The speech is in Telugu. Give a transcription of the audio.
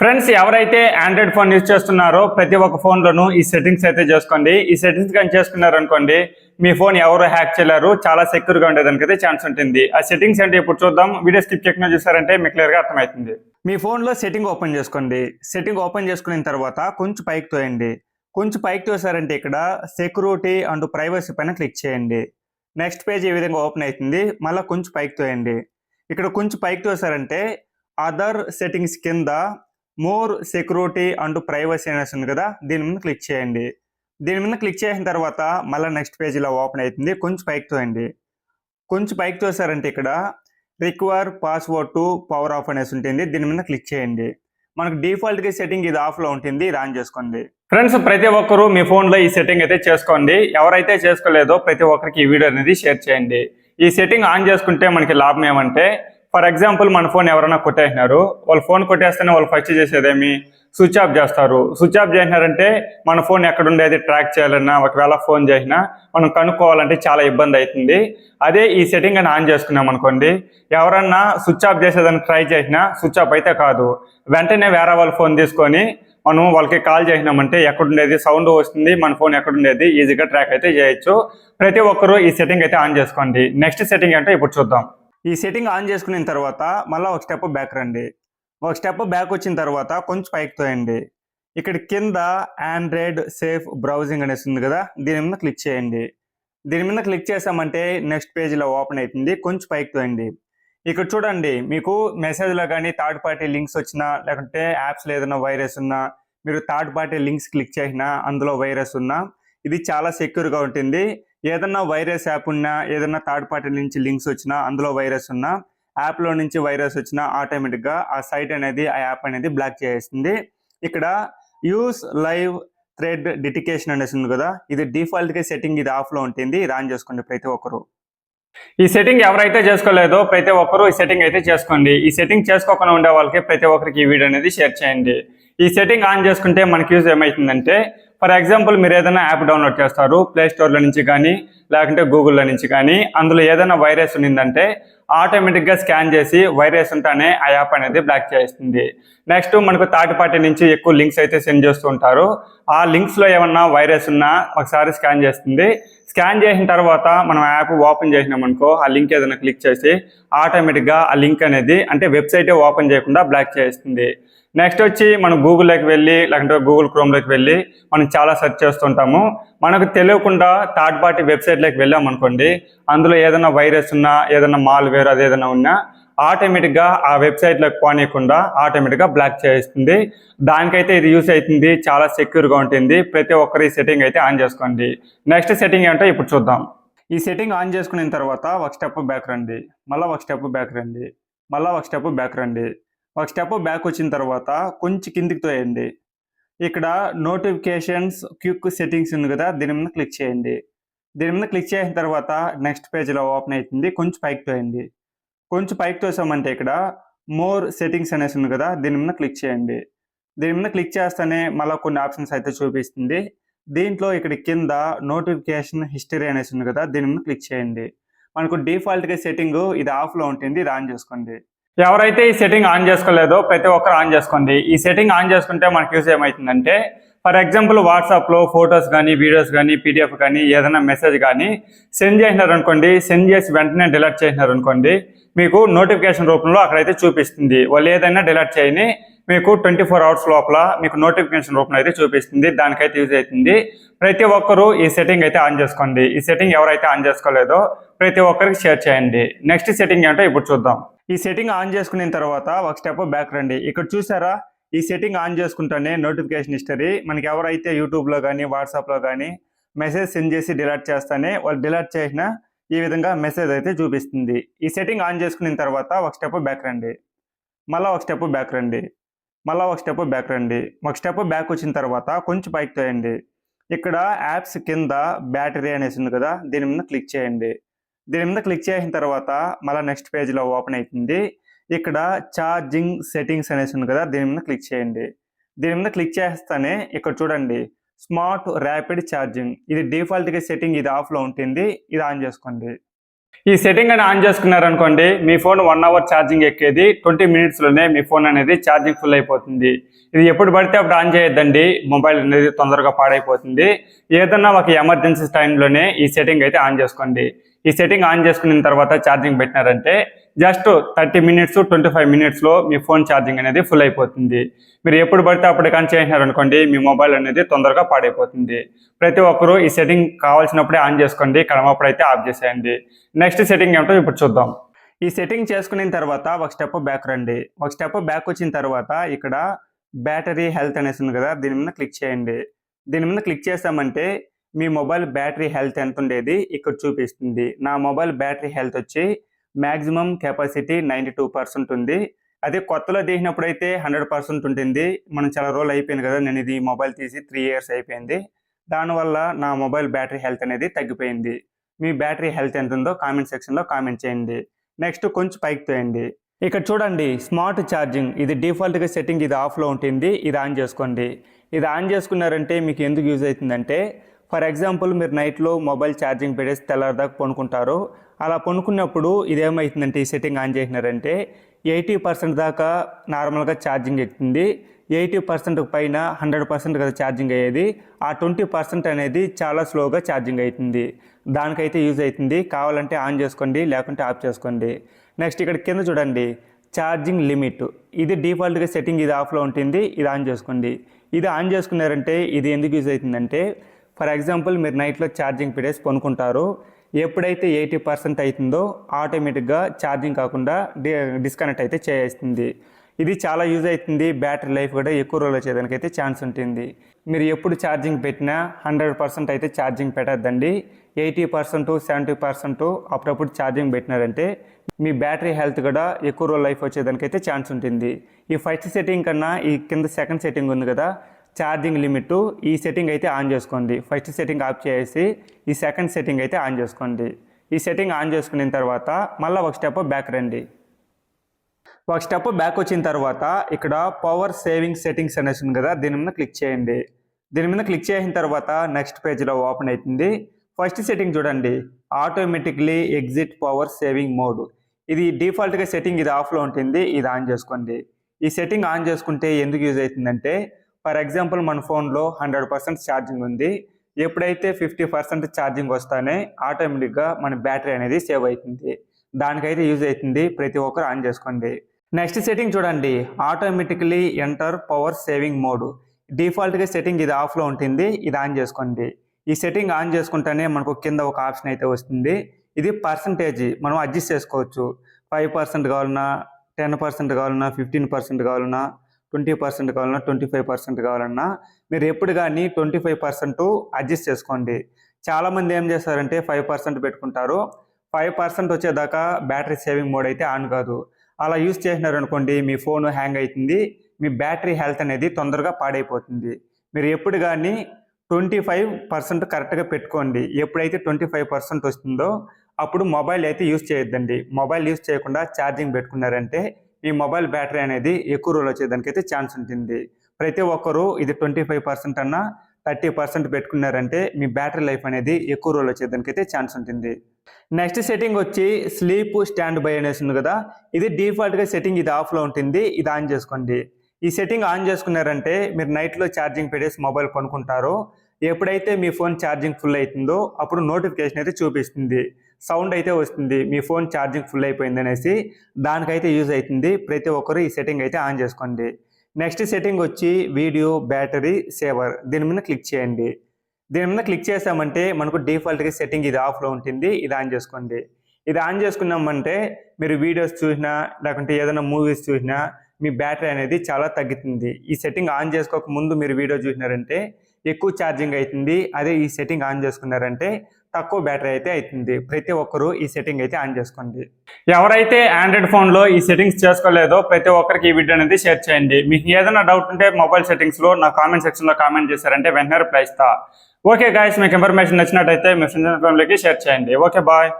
ఫ్రెండ్స్ ఎవరైతే ఆండ్రాయిడ్ ఫోన్ యూజ్ చేస్తున్నారో ప్రతి ఒక్క ఫోన్లోనూ ఈ సెట్టింగ్స్ అయితే చేసుకోండి. ఈ సెట్టింగ్స్ కానీ చేసుకున్నారనుకోండి మీ ఫోన్ ఎవరు హ్యాక్ చేయలేరు చాలా సెక్యూర్గా ఉండేదానికి అయితే ఛాన్స్ ఉంటుంది. ఆ సెట్టింగ్స్ అంటే ఇప్పుడు చూద్దాం. వీడియో స్కిప్ చేయకుండా చూసారంటే మీకు క్లియర్గా అర్థమవుతుంది. మీ ఫోన్లో సెట్టింగ్ ఓపెన్ చేసుకోండి. సెట్టింగ్ ఓపెన్ చేసుకున్న తర్వాత కొంచెం పైకి తోయండి. కొంచెం పైకి తోసారంటే ఇక్కడ సెక్యూరిటీ అండ్ ప్రైవసీ పైన క్లిక్ చేయండి. నెక్స్ట్ పేజ్ ఈ విధంగా ఓపెన్ అవుతుంది. మళ్ళీ కొంచెం పైకి తోయండి. ఇక్కడ కొంచెం పైకి తోసారంటే అదర్ సెట్టింగ్స్ కింద మోర్ సెక్యూరిటీ అండ్ ప్రైవసీ అనేసి ఉంది కదా దీని మీద క్లిక్ చేయండి. దీని మీద క్లిక్ చేసిన తర్వాత మళ్ళీ నెక్స్ట్ పేజీలో ఓపెన్ అవుతుంది కొంచెం పైకి తోయండి. కొంచెం పైకి తోసారంటే ఇక్కడ require password to power off అనేసి ఉంటుంది దీని మీద క్లిక్ చేయండి. మనకు డిఫాల్ట్గా సెట్టింగ్ ఇది ఆఫ్లో ఉంటుంది ఇది ఆన్ చేసుకోండి. ఫ్రెండ్స్ ప్రతి ఒక్కరూ మీ ఫోన్లో ఈ సెట్టింగ్ అయితే చేసుకోండి. ఎవరైతే చేసుకోలేదో ప్రతి ఒక్కరికి ఈ వీడియో అనేది షేర్ చేయండి. ఈ సెట్టింగ్ ఆన్ చేసుకుంటే మనకి లాభం ఏమంటే ఫర్ ఎగ్జాంపుల్ మన ఫోన్ ఎవరైనా కొట్టేసినారు వాళ్ళు ఫోన్ కొట్టేస్తేనే వాళ్ళు ఫస్ట్ చేసేదేమి? స్విచ్ ఆఫ్ చేస్తారు. స్విచ్ ఆఫ్ చేసినారంటే మన ఫోన్ ఎక్కడుండేది ట్రాక్ చేయాలన్నా ఒకవేళ ఫోన్ చేసినా మనం కనుక్కోవాలంటే చాలా ఇబ్బంది అవుతుంది. అదే ఈ సెట్టింగ్ అని ఆన్ చేసుకున్నాం అనుకోండి ఎవరన్నా స్విచ్ ఆఫ్ చేసేదాన్ని ట్రై చేసినా స్విచ్ ఆఫ్ అయితే కాదు. వెంటనే వేరే వాళ్ళ ఫోన్ తీసుకొని మనం వాళ్ళకి కాల్ చేసినామంటే ఎక్కడుండేది సౌండ్ వస్తుంది మన ఫోన్ ఎక్కడుండేది ఈజీగా ట్రాక్ అయితే చేయొచ్చు. ప్రతి ఒక్కరూ ఈ సెట్టింగ్ అయితే ఆన్ చేసుకోండి. నెక్స్ట్ సెట్టింగ్ అంటే ఇప్పుడు చూద్దాం. ఈ సెట్టింగ్ ఆన్ చేసుకున్న తర్వాత మళ్ళీ ఒక స్టెప్ బ్యాక్ రండి. ఒక స్టెప్ బ్యాక్ వచ్చిన తర్వాత కొంచెం పైకి తోయండి. ఇక్కడ కింద ఆండ్రాయిడ్ సేఫ్ బ్రౌజింగ్ అనేసి ఉంది కదా దీని మీద క్లిక్ చేయండి. దీని మీద క్లిక్ చేసామంటే నెక్స్ట్ పేజీలో ఓపెన్ అవుతుంది కొంచెం పైకి తోయండి. ఇక్కడ చూడండి మీకు మెసేజ్లో కానీ థర్డ్ పార్టీ లింక్స్ వచ్చినా లేకుంటే యాప్స్లో ఏదైనా వైరస్ ఉన్నా మీరు థర్డ్ పార్టీ లింక్స్ క్లిక్ చేసినా అందులో వైరస్ ఉన్నా ఇది చాలా సెక్యూర్గా ఉంటుంది. ఏదన్నా వైరస్ యాప్ ఉన్నా ఏదన్నా థర్డ్ పార్టీ నుంచి లింక్స్ వచ్చినా అందులో వైరస్ ఉన్నా యాప్లో నుంచి వైరస్ వచ్చినా ఆటోమేటిక్గా ఆ సైట్ అనేది ఆ యాప్ అనేది బ్లాక్ చేసింది ఇక్కడ యూస్ లైవ్ థ్రెడ్ డిటికేషన్ అనేసి ఉంది కదా ఇది డిఫాల్ట్గా సెట్టింగ్ ఇది ఆఫ్లో ఉంటుంది ఇది ఆన్ చేసుకోండి ప్రతి ఒక్కరు. ఈ సెట్టింగ్ ఎవరైతే చేసుకోలేదో ప్రతి ఒక్కరు ఈ సెట్టింగ్ అయితే చేసుకోండి. ఈ సెట్టింగ్ చేసుకోకుండా ఉండే వాళ్ళకి ప్రతి ఒక్కరికి ఈ వీడియో అనేది షేర్ చేయండి. ఈ సెట్టింగ్ ఆన్ చేసుకుంటే మనకి యూజ్ ఏమవుతుందంటే ఫర్ ఎగ్జాంపుల్ మీరు ఏదైనా యాప్ డౌన్లోడ్ చేస్తారు ప్లే స్టోర్లో నుంచి కానీ లేకుంటే గూగుల్లో నుంచి కానీ అందులో ఏదైనా వైరస్ ఉన్నిందంటే ఆటోమేటిక్గా స్కాన్ చేసి వైరస్ ఉంటేనే ఆ యాప్ అనేది బ్లాక్ చేస్తుంది. నెక్స్ట్ మనకు థర్డ్ పార్టీ నుంచి ఎక్కువ లింక్స్ అయితే సెండ్ చేస్తూ ఉంటారు. ఆ లింక్స్లో ఏమన్నా వైరస్ ఉన్నా ఒకసారి స్కాన్ చేస్తుంది. స్కాన్ చేసిన తర్వాత మనం యాప్ ఓపెన్ చేసినాం అనుకో ఆ లింక్ ఏదైనా క్లిక్ చేసి ఆటోమేటిక్గా ఆ లింక్ అనేది అంటే వెబ్సైటే ఓపెన్ చేయకుండా బ్లాక్ చేస్తుంది. నెక్స్ట్ వచ్చి మనం గూగుల్లోకి వెళ్ళి లేకుంటే గూగుల్ క్రోమ్లోకి వెళ్ళి మనం చాలా సెర్చ్ చేస్తుంటాము. మనకు తెలియకుండా థర్డ్ పార్టీ వెబ్సైట్లోకి వెళ్ళామనుకోండి అందులో ఏదైనా వైరస్ ఉన్నా ఏదైనా మాల్వేర్ అది ఏదైనా ఉన్నా ఆటోమేటిక్గా ఆ వెబ్సైట్లోకి పోనీయకుండా ఆటోమేటిక్గా బ్లాక్ చేస్తుంది. దానికైతే ఇది యూస్ అవుతుంది చాలా సెక్యూర్గా ఉంటుంది. ప్రతి ఒక్కరి సెట్టింగ్ అయితే ఆన్ చేసుకోండి. నెక్స్ట్ సెట్టింగ్ ఏంటో ఇప్పుడు చూద్దాం. ఈ సెట్టింగ్ ఆన్ చేసుకున్న తర్వాత ఒక స్టెప్ బ్యాక్ రండి. మళ్ళీ ఒక స్టెప్ బ్యాక్ రండి. మళ్ళీ ఒక స్టెప్ బ్యాక్ రండి. ఒక స్టెప్ బ్యాక్ వచ్చిన తర్వాత కొంచెం కిందికి తోయండి. ఇక్కడ నోటిఫికేషన్స్ క్విక్ సెట్టింగ్స్ ఉంది కదా దీని మీద క్లిక్ చేయండి. దీని మీద క్లిక్ చేసిన తర్వాత నెక్స్ట్ పేజ్లో ఓపెన్ అవుతుంది. కొంచెం పైకి తోయండి. కొంచెం పైకి తోసామంటే ఇక్కడ మోర్ సెట్టింగ్స్ అనేసి ఉంది కదా దీని మీద క్లిక్ చేయండి. దీని మీద క్లిక్ చేస్తేనే మళ్ళీ కొన్ని ఆప్షన్స్ అయితే చూపిస్తుంది. దీంట్లో ఇక్కడ కింద నోటిఫికేషన్ హిస్టరీ అనేసి ఉంది కదా దీని మీద క్లిక్ చేయండి. మనకు డిఫాల్ట్గా సెట్టింగ్ ఇది ఆఫ్లో ఉంటుంది ఇది ఆన్ చేసుకోండి. ఎవరైతే ఈ సెట్టింగ్ ఆన్ చేసుకోలేదో ప్రతి ఒక్కరు ఆన్ చేసుకోండి. ఈ సెట్టింగ్ ఆన్ చేసుకుంటే మనకి యూస్ ఏమవుతుందంటే ఫర్ ఎగ్జాంపుల్ వాట్సాప్లో ఫొటోస్ కానీ వీడియోస్ కానీ పీడిఎఫ్ కానీ ఏదైనా మెసేజ్ కానీ సెండ్ చేసినారు అనుకోండి సెండ్ చేసి వెంటనే డిలీట్ చేసినారు అనుకోండి మీకు నోటిఫికేషన్ రూపంలో అక్కడైతే చూపిస్తుంది. వాళ్ళు ఏదైనా డిలీట్ చేయని మీకు ట్వంటీ ఫోర్ అవర్స్ లోపల మీకు నోటిఫికేషన్ రూపంలో అయితే చూపిస్తుంది. దానికైతే యూజ్ అవుతుంది. ప్రతి ఒక్కరూ ఈ సెట్టింగ్ అయితే ఆన్ చేసుకోండి. ఈ సెట్టింగ్ ఎవరైతే ఆన్ చేసుకోలేదో ప్రతి ఒక్కరికి షేర్ చేయండి. నెక్స్ట్ సెట్టింగ్ ఏంటో ఇప్పుడు చూద్దాం. ఈ సెట్టింగ్ ఆన్ చేసుకున్న తర్వాత ఒక స్టెప్ బ్యాక్ రండి. ఇక్కడ చూసారా? ఈ సెట్టింగ్ ఆన్ చేసుకుంటేనే నోటిఫికేషన్ హిస్టరీ మనకి ఎవరైతే యూట్యూబ్లో కానీ వాట్సాప్లో కానీ మెసేజ్ సెండ్ చేసి డిలీట్ చేస్తానే వాళ్ళు డిలీట్ చేసిన ఈ విధంగా మెసేజ్ అయితే చూపిస్తుంది. ఈ సెట్టింగ్ ఆన్ చేసుకున్న తర్వాత ఒక స్టెప్ బ్యాక్ రండి. మళ్ళీ ఒక స్టెప్ బ్యాక్ రండి. మళ్ళీ ఒక స్టెప్ బ్యాక్ రండి. ఒక స్టెప్ బ్యాక్ వచ్చిన తర్వాత కొంచెం పైకి తోయండి. ఇక్కడ యాప్స్ కింద బ్యాటరీ అనేసి ఉంది కదా దీని మీద క్లిక్ చేయండి. దీని మీద క్లిక్ చేసిన తర్వాత మళ్ళీ నెక్స్ట్ పేజ్లో ఓపెన్ అవుతుంది ఇక్కడ ఛార్జింగ్ సెట్టింగ్స్ అనేసి ఉంది కదా దీని మీద క్లిక్ చేయండి. దీని మీద క్లిక్ చేస్తేనే ఇక్కడ చూడండి స్మార్ట్ ర్యాపిడ్ ఛార్జింగ్. ఇది డిఫాల్ట్గా సెట్టింగ్ ఇది ఆఫ్లో ఉంటుంది ఇది ఆన్ చేసుకోండి. ఈ సెట్టింగ్ అని ఆన్ చేసుకున్నారనుకోండి మీ ఫోన్ వన్ అవర్ ఛార్జింగ్ ఎక్కేది ట్వంటీ మినిట్స్లోనే మీ ఫోన్ అనేది ఛార్జింగ్ ఫుల్ అయిపోతుంది. ఇది ఎప్పుడు పడితే అప్పుడు ఆన్ చేయొద్దండి మొబైల్ అనేది తొందరగా పాడైపోతుంది. ఏదన్నా ఒక ఎమర్జెన్సీ టైంలోనే ఈ సెట్టింగ్ అయితే ఆన్ చేసుకోండి. ఈ సెట్టింగ్ ఆన్ చేసుకున్న తర్వాత charging పెట్టినారంటే just thirty minutes twenty five మినిట్స్లో మీ ఫోన్ ఛార్జింగ్ అనేది ఫుల్ అయిపోతుంది. మీరు ఎప్పుడు పడితే అప్పుడు కానీ చేసినారనుకోండి మీ మొబైల్ అనేది తొందరగా పాడైపోతుంది. ప్రతి ఒక్కరూ ఈ సెట్టింగ్ కావాల్సినప్పుడే ఆన్ చేసుకోండి కడమప్పుడు అయితే ఆఫ్ చేసేయండి. నెక్స్ట్ సెట్టింగ్ ఏమిటో ఇప్పుడు చూద్దాం. ఈ సెట్టింగ్ చేసుకున్న తర్వాత ఒక స్టెప్ బ్యాక్ రండి. ఒక స్టెప్ బ్యాక్ వచ్చిన తర్వాత ఇక్కడ బ్యాటరీ హెల్త్ అనేసి ఉంది కదా దీని మీద క్లిక్ చేయండి. దీని మీద క్లిక్ చేసామంటే మీ మొబైల్ బ్యాటరీ హెల్త్ ఎంత ఉండేది ఇక్కడ చూపిస్తుంది. నా మొబైల్ బ్యాటరీ హెల్త్ వచ్చి maximum capacity ninety two percent ఉంది. అదే కొత్తలో తీసినప్పుడు అయితే హండ్రెడ్ పర్సెంట్ ఉంటుంది మనం చాలా రోజులు అయిపోయింది కదా నేను ఇది మొబైల్ తీసి త్రీ ఇయర్స్ అయిపోయింది. దానివల్ల నా మొబైల్ బ్యాటరీ హెల్త్ అనేది తగ్గిపోయింది. మీ బ్యాటరీ హెల్త్ ఎంత ఉందో కామెంట్ సెక్షన్లో కామెంట్ చేయండి. నెక్స్ట్ కొంచెం పైకి తోయండి. ఇక్కడ చూడండి స్మార్ట్ ఛార్జింగ్. ఇది డిఫాల్ట్గా సెట్టింగ్ ఇది ఆఫ్లో ఉంటుంది. ఇది ఆన్ చేసుకోండి. ఇది ఆన్ చేసుకున్నారంటే మీకు ఎందుకు యూజ్ అవుతుందంటే ఫర్ ఎగ్జాంపుల్ మీరు నైట్లో మొబైల్ ఛార్జింగ్ పెట్టేసి తెల్లారిదాకా పనుకుంటారు అలా పనుకున్నప్పుడు ఇదేమవుతుందంటే ఈ సెట్టింగ్ ఆన్ చేసినారంటే ఎయిటీ పర్సెంట్ దాకా నార్మల్గా ఛార్జింగ్ ఎక్కుతుంది. ఎయిటీ పర్సెంట్ పైన హండ్రెడ్ పర్సెంట్ కదా ఛార్జింగ్ అయ్యేది. ఆ ట్వంటీ పర్సెంట్ అనేది చాలా స్లోగా ఛార్జింగ్ అవుతుంది. దానికైతే యూజ్ అవుతుంది. కావాలంటే ఆన్ చేసుకోండి లేకుంటే ఆఫ్ చేసుకోండి. నెక్స్ట్ ఇక్కడ కింద చూడండి. Charging limit. ఇది డిఫాల్ట్గా సెట్టింగ్ ఇది ఆఫ్లో ఉంటుంది. ఇది ఆన్ చేసుకోండి. ఇది ఆన్ చేసుకున్నారంటే ఇది ఎందుకు యూజ్ అవుతుందంటే ఫర్ ఎగ్జాంపుల్ మీరు నైట్లో ఛార్జింగ్ పెట్టేసి కొనుక్కుంటారు ఎప్పుడైతే ఎయిటీ పర్సెంట్ అవుతుందో ఆటోమేటిక్గా ఛార్జింగ్ కాకుండా డి డిస్కనెక్ట్ అయితే చేస్తుంది. ఇది చాలా యూజ్ అవుతుంది బ్యాటరీ లైఫ్ కూడా ఎక్కువ రోజులు వచ్చేదానికి అయితే ఛాన్స్ ఉంటుంది. మీరు ఎప్పుడు ఛార్జింగ్ పెట్టినా హండ్రెడ్ పర్సెంట్ అయితే ఛార్జింగ్ పెట్టద్దండి. ఎయిటీ పర్సెంట్ సెవెంటీ పర్సెంట్ అప్పుడప్పుడు ఛార్జింగ్ పెట్టినారంటే మీ బ్యాటరీ హెల్త్ కూడా ఎక్కువ రోజులు లైఫ్ వచ్చేదానికి అయితే ఛాన్స్ ఉంటుంది. ఈ ఫస్ట్ సెట్టింగ్ కన్నా ఈ కింద సెకండ్ సెట్టింగ్ ఉంది కదా ఛార్జింగ్ లిమిట్ ఈ సెట్టింగ్ అయితే ఆన్ చేసుకోండి. ఫస్ట్ సెట్టింగ్ ఆఫ్ చేసి ఈ సెకండ్ సెట్టింగ్ అయితే ఆన్ చేసుకోండి. ఈ సెట్టింగ్ ఆన్ చేసుకున్న తర్వాత మళ్ళీ ఒక స్టెప్ బ్యాక్ రండి. ఒక స్టెప్ బ్యాక్ వచ్చిన తర్వాత ఇక్కడ పవర్ సేవింగ్ సెట్టింగ్స్ అనేసి ఉంది కదా దీని మీద క్లిక్ చేయండి. దీని మీద క్లిక్ చేసిన తర్వాత నెక్స్ట్ పేజ్లో ఓపెన్ అవుతుంది. ఫస్ట్ సెట్టింగ్ చూడండి. Automatically exit power saving mode. ఇది డిఫాల్ట్గా సెట్టింగ్ ఇది ఆఫ్లో ఉంటుంది ఇది ఆన్ చేసుకోండి. ఈ సెట్టింగ్ ఆన్ చేసుకుంటే ఎందుకు యూజ్ అవుతుందంటే ఫర్ ఎగ్జాంపుల్ మన ఫోన్లో హండ్రెడ్ పర్సెంట్ ఛార్జింగ్ ఉంది. ఎప్పుడైతే ఫిఫ్టీ పర్సెంట్ ఛార్జింగ్ వస్తానే ఆటోమేటిక్గా మన బ్యాటరీ అనేది సేవ్ అవుతుంది. దానికైతే యూజ్ అవుతుంది ప్రతి ఒక్కరు ఆన్ చేసుకోండి. నెక్స్ట్ సెట్టింగ్ చూడండి. Automatically enter power saving mode. డిఫాల్ట్గా సెట్టింగ్ ఇది ఆఫ్లో ఉంటుంది. ఇది ఆన్ చేసుకోండి. ఈ సెట్టింగ్ ఆన్ చేసుకుంటేనే మనకు కింద ఒక ఆప్షన్ అయితే వస్తుంది. ఇది పర్సంటేజ్. మనం అడ్జస్ట్ చేసుకోవచ్చు. ఫైవ్ పర్సెంట్ కావాలన్నా టెన్ పర్సెంట్ కావాలన్నా ఫిఫ్టీన్ పర్సెంట్ కావాలన్నా ట్వంటీ పర్సెంట్ కావాలన్నా ట్వంటీ ఫైవ్ పర్సెంట్ కావాలన్నా మీరు ఎప్పుడు కానీ ట్వంటీ ఫైవ్ పర్సెంట్ అడ్జస్ట్ చేసుకోండి. చాలామంది ఏం చేస్తారంటే ఫైవ్ పర్సెంట్ పెట్టుకుంటారు. ఫైవ్ పర్సెంట్ వచ్చేదాకా బ్యాటరీ సేవింగ్ మోడ్ అయితే ఆన్ కాదు. అలా యూస్ చేసినారు అనుకోండి మీ ఫోన్ హ్యాంగ్ అవుతుంది. మీ బ్యాటరీ హెల్త్ అనేది తొందరగా పాడైపోతుంది. మీరు ఎప్పుడు కానీ ట్వంటీ ఫైవ్ పర్సెంట్ కరెక్ట్గా పెట్టుకోండి. ఎప్పుడైతే ట్వంటీ ఫైవ్ పర్సెంట్ వస్తుందో అప్పుడు మొబైల్ అయితే యూస్ చేయొద్దండి. మొబైల్ యూస్ చేయకుండా ఛార్జింగ్ పెట్టుకున్నారంటే ఈ మొబైల్ బ్యాటరీ అనేది ఎక్కువ రోజులు వచ్చేదానికైతే ఛాన్స్ ఉంటుంది. ప్రతి ఒక్కరూ ఇది ట్వంటీ ఫైవ్ పర్సెంట్ అన్నా థర్టీ పర్సెంట్ పెట్టుకున్నారంటే మీ బ్యాటరీ లైఫ్ అనేది ఎక్కువ రోజులు వచ్చేదానికైతే ఛాన్స్ ఉంటుంది. నెక్స్ట్ సెట్టింగ్ వచ్చి స్లీప్ స్టాండ్ బై అనేసి ఉంది కదా ఇది డిఫాల్ట్గా సెట్టింగ్ ఇది ఆఫ్లో ఉంటుంది ఇది ఆన్ చేసుకోండి. ఈ సెట్టింగ్ ఆన్ చేసుకున్నారంటే మీరు నైట్లో ఛార్జింగ్ పెట్టేసి మొబైల్ కొనుక్కుంటారు. ఎప్పుడైతే మీ ఫోన్ ఛార్జింగ్ ఫుల్ అవుతుందో అప్పుడు నోటిఫికేషన్ అయితే చూపిస్తుంది. సౌండ్ అయితే వస్తుంది. మీ ఫోన్ ఛార్జింగ్ ఫుల్ అయిపోయింది అనేసి దానికైతే యూజ్ అవుతుంది. ప్రతి ఒక్కరు ఈ సెట్టింగ్ అయితే ఆన్ చేసుకోండి. నెక్స్ట్ సెట్టింగ్ వచ్చి వీడియో బ్యాటరీ సేవర్ దీని మీద క్లిక్ చేయండి. దీని మీద క్లిక్ చేసామంటే మనకు డిఫాల్ట్గా సెట్టింగ్ ఇది ఆఫ్లో ఉంటుంది. ఇది ఆన్ చేసుకోండి. ఇది ఆన్ చేసుకున్నామంటే మీరు వీడియోస్ చూసినా లేకుంటే ఏదైనా మూవీస్ చూసినా మీ బ్యాటరీ అనేది చాలా తగ్గుతుంది. ఈ సెట్టింగ్ ఆన్ చేసుకోక ముందు మీరు వీడియో చూసినారంటే ఎక్కువ ఛార్జింగ్ అవుతుంది అదే ఈ సెట్టింగ్ ఆన్ చేసుకున్నారంటే తక్కువ బ్యాటరీ అయితే అవుతుంది ప్రతి ఒక్కరూ ఈ సెట్టింగ్ అయితే ఆన్ చేసుకోండి. ఎవరైతే ఆండ్రాయిడ్ ఫోన్లో ఈ సెట్టింగ్స్ చేసుకోలేదో ప్రతి ఒక్కరికి ఈ వీడియో అనేది షేర్ చేయండి. మీకు ఏదైనా డౌట్ ఉంటే మొబైల్ సెట్టింగ్స్లో నా కామెంట్ సెక్షన్లో కామెంట్ చేశారంటే వెంటనే రిప్లై ఇస్తా. ఓకే గాయస్ మీకు ఇన్ఫర్మేషన్ నచ్చినట్టయితే మీ ఫ్రెండ్స్ ఫ్యామిలీకి షేర్ చేయండి. Okay bye